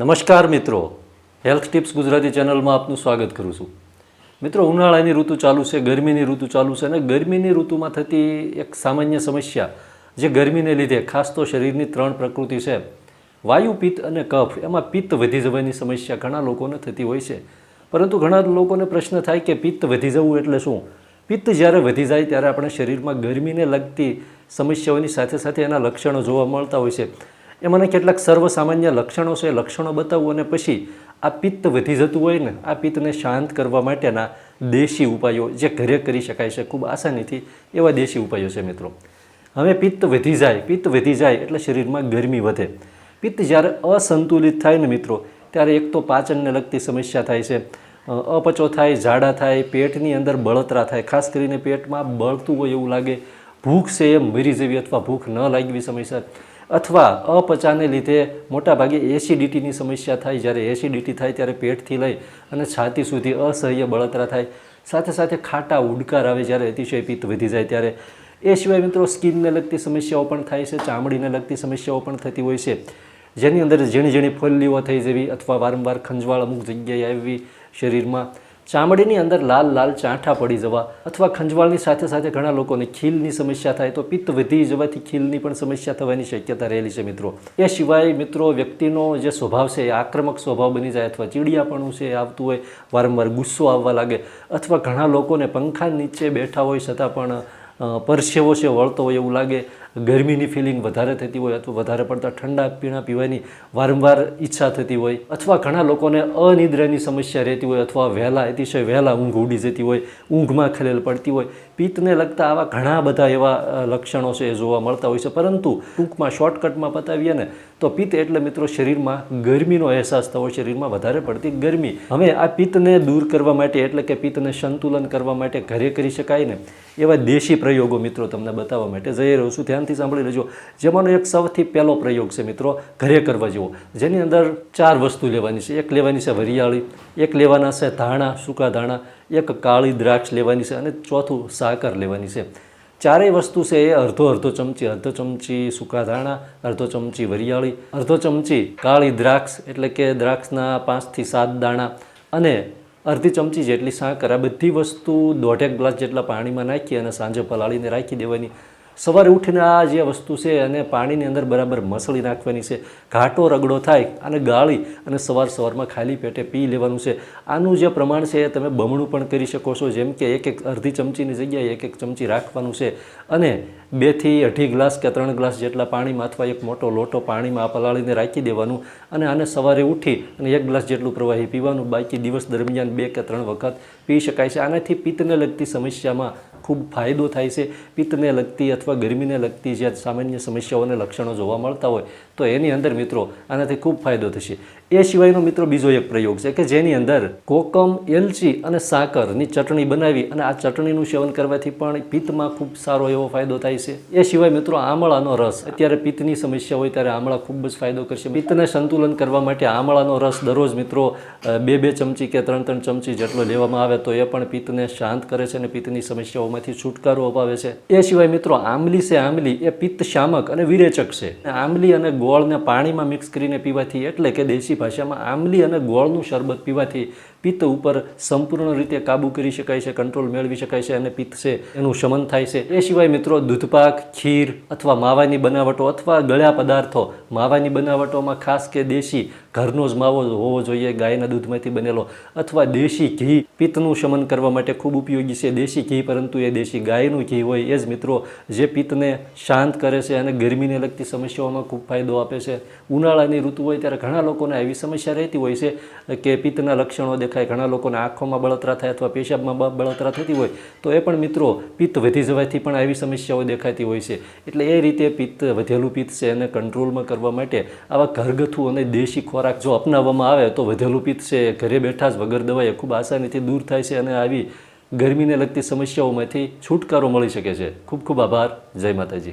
નમસ્કાર મિત્રો. Health tips Gujarati ચેનલમાં આપનું સ્વાગત કરું છું. મિત્રો, ઉનાળાની ઋતુ ચાલુ છે, ગરમીની ઋતુ ચાલુ છે અને ગરમીની ઋતુમાં થતી એક સામાન્ય સમસ્યા જે ગરમીને લીધે, ખાસ તો શરીરની ત્રણ પ્રકૃતિ છે, વાયુ, પિત્ત અને કફ, એમાં પિત્ત વધી જવાની સમસ્યા ઘણા લોકોને થતી હોય છે. પરંતુ ઘણા લોકોને પ્રશ્ન થાય કે પિત્ત વધી જવું એટલે શું? પિત્ત જ્યારે વધી જાય ત્યારે આપણે શરીરમાં ગરમીને લગતી સમસ્યાઓની સાથે સાથે એના લક્ષણો જોવા મળતા હોય છે. એમાંના કેટલાક સર્વસામાન્ય લક્ષણો છે એ લક્ષણો બતાવવું અને પછી આ પિત્ત વધી જતું હોય ને, આ પિત્તને શાંત કરવા માટેના દેશી ઉપાયો જે ઘરે કરી શકાય છે, ખૂબ આસાનીથી એવા દેશી ઉપાયો છે મિત્રો. હવે પિત્ત વધી જાય, પિત્ત વધી જાય એટલે શરીરમાં ગરમી વધે. પિત્ત જ્યારે અસંતુલિત થાય ને મિત્રો, ત્યારે એક તો પાચનને લગતી સમસ્યા થાય છે અપચો થાય, ઝાડા થાય, પેટની અંદર બળતરા થાય, ખાસ કરીને પેટમાં બળતું હોય એવું લાગે, ભૂખ છે એ મરી જેવી અથવા ભૂખ ન લાગવી સમયસર. અથવા અપચાને લીધે મોટાભાગે એસિડિટીની સમસ્યા થાય, જ્યારે એસિડિટી થાય ત્યારે પેટથી લઈ અને છાતી સુધી અસહ્ય બળતરા થાય. સાથે સાથે ખાટા ઉડકાર આવે જ્યારે અતિશય પિત્ત વધી જાય ત્યારે. એ સિવાય મિત્રો, સ્કિનને લગતી સમસ્યાઓ પણ થાય છે, ચામડીને લગતી સમસ્યાઓ પણ થતી હોય છે. જેની અંદર ઝીણી ઝીણી ફોલ્લીઓ થઈ જવી અથવા વારંવાર ખંજવાળ અમુક જગ્યાએ આવી શરીરમાં ચામડીની અંદર લાલ લાલ ચાંઠા પડી જવા અથવા ખંજવાળની સાથે સાથે ઘણા લોકોને ખીલની સમસ્યા થાય તો પિત્ત વધી જવાથી ખીલની પણ સમસ્યા થવાની શક્યતા રહેલી છે મિત્રો. એ સિવાય મિત્રો વ્યક્તિનો જે સ્વભાવ છે એ આક્રમક સ્વભાવ બની જાય અથવા ચીડિયાપણું છે આવતું હોય, વારંવાર ગુસ્સો આવવા લાગે અથવા ઘણા લોકોને પંખા નીચે બેઠા હોય છતાં પણ પરસેવો છે, વળતો હોય એવું લાગે ગરમીની ફિલિંગ વધારે થતી હોય અથવા વધારે પડતા ઠંડા પીણા પીવાની વારંવાર ઈચ્છા થતી હોય અથવા ઘણા લોકોને અનિદ્રાની સમસ્યા રહેતી હોય અથવા વહેલા, અતિશય વહેલા ઊંઘ ઉડી જતી હોય, ઊંઘમાં ખલેલ પડતી હોય. પિત્તને લગતા આવા ઘણા બધા એવા લક્ષણો છે એ જોવા મળતા હોય છે. પરંતુ ટૂંકમાં શોર્ટકટમાં બતાવીએ ને તો પિત્ત એટલે મિત્રો શરીરમાં ગરમીનો અહેસાસ થવો, શરીરમાં વધારે પડતી ગરમી. હવે આ પિત્તને દૂર કરવા માટે, એટલે કે પિત્તને સંતુલન કરવા માટે ઘરે કરી શકાય ને એવા દેશી પ્રયોગો મિત્રો તમને બતાવવા માટે જઈ રહ્યો છું. ધ્યાનથી સાંભળી લેજો. જેમાંનો એક સૌથી પહેલો પ્રયોગ છે મિત્રો, ઘરે કરવા જેવો. જેની અંદર ચાર વસ્તુ લેવાની છે. એક લેવાની છે વરિયાળી, એક લેવાના છે ધાણા, સૂકા ધાણા, એક કાળી દ્રાક્ષ લેવાની છે અને ચોથું સાકર લેવાની છે. ચારેય વસ્તુ છે એ અડધો અડધો ચમચી અડધો ચમચી સૂકા ધાણા, અડધો ચમચી વરિયાળી, અડધો ચમચી કાળી દ્રાક્ષ, એટલે કે દ્રાક્ષના પાંચથી સાત દાણા અને અડધી ચમચી જેટલી સાકર. આ બધી વસ્તુ દોઢેક ગ્લાસ જેટલા પાણીમાં નાખી અને સાંજે પલાળીને રાખી દેવાની. સવારે ઉઠીને આ જે વસ્તુ છે અને પાણીની અંદર બરાબર મસળી નાખવાની છે, ઘાટો રગડો થાય અને ગાળી અને સવાર સવારમાં ખાલી પેટે પી લેવાનું છે. આનું જે પ્રમાણ છે એ તમે બમણું પણ કરી શકો છો, જેમ કે એક એક અડધી ચમચીની જગ્યાએ એક એક ચમચી રાખવાનું છે. અને બેથી અઢી ગ્લાસ કે ત્રણ ગ્લાસ જેટલા પાણીમાં અથવા એક મોટો લોટો પાણીમાં પલાળીને રાખી દેવાનું અને આને સવારે ઉઠી અને એક ગ્લાસ જેટલું પ્રવાહી પીવાનું. બાકી દિવસ દરમિયાન બે કે ત્રણ વખત પી શકાય છે. આનાથી પિત્તને લગતી સમસ્યામાં ખૂબ ફાયદો થાય છે. પિત્તને લગતી અથવા ગરમીને લગતી જે સામાન્ય સમસ્યાઓને લક્ષણો જોવા મળતા હોય તો એની અંદર મિત્રો આનાથી ખૂબ ફાયદો થશે. એ સિવાયનો મિત્રો બીજો એક પ્રયોગ છે કે જેની અંદર કોકમ, એલચી અને સાકરની ચટણી બનાવી અને આ ચટણીનું સેવન કરવાથી પણ પિત્તમાં ખૂબ સારો એવો ફાયદો થાય છે. એ સિવાય મિત્રો આમળાનો રસ, અત્યારે પિત્તની સમસ્યા હોય ત્યારે આમળા ખૂબ જ ફાયદો કરશે. પિત્તને સંતુલન કરવા માટે આમળાનો રસ દરરોજ મિત્રો બે બે ચમચી કે ત્રણ ત્રણ ચમચી જેટલો લેવામાં આવે તો એ પણ પિત્તને શાંત કરે છે અને પિત્તની સમસ્યાઓમાંથી છુટકારો અપાવે છે. એ સિવાય મિત્રો આંબલી છે, આંબલી એ પિત્ત શામક અને વિરેચક છે. આંબલી અને ગોળને પાણીમાં મિક્સ કરીને પીવાથી એટલે કે દેશી ભાષામાં આંબલી અને ગોળનું શરબત પીવાથી પિત્ત ઉપર સંપૂર્ણ રીતે કાબૂ કરી શકાય છે કંટ્રોલ મેળવી શકાય છે અને પિત્ત છે એનું શમન થાય છે. એ સિવાય મિત્રો દૂધપાક, ખીર અથવા માવાની બનાવટો અથવા ગળ્યા પદાર્થો, માવાની બનાવટોમાં ખાસ કે દેશી ઘરનો જ માવો હોવો જોઈએ, ગાયના દૂધમાંથી બનેલો અથવા દેશી ઘી. પિત્તનું શમન કરવા માટે ખૂબ ઉપયોગી છે દેશી ઘી, પરંતુ એ દેશી ગાયનું ઘી હોય એ જ મિત્રો જે પિત્તને શાંત કરે છે અને ગરમીને લગતી સમસ્યાઓમાં ખૂબ ફાયદો આપે છે. ઉનાળાની ઋતુ હોય ત્યારે ઘણા લોકોને આવી સમસ્યા રહેતી હોય છે કે પિત્તના લક્ષણો દેખાય, ઘણા લોકોને આંખોમાં બળતરા થાય અથવા પેશાબમાં બળતરા થતી હોય, તો એ પણ મિત્રો પિત્ત વધી જવાથી પણ આવી સમસ્યાઓ દેખાતી હોય છે. એટલે એ રીતે પિત્ત વધેલું પિત્ત છે એને કંટ્રોલમાં કરવા માટે આવા ઘરગથ્થુ અને દેશી ખોરાક જો અપનાવવામાં આવે, તો વધેલું પિત્ત છે ઘરે બેઠા જ વગર દવાએ ખૂબ આસાનીથી દૂર થાય છે અને આવી ગરમીને લગતી સમસ્યાઓમાંથી છુટકારો મળી શકે છે. ખૂબ ખૂબ આભાર. જય માતાજી.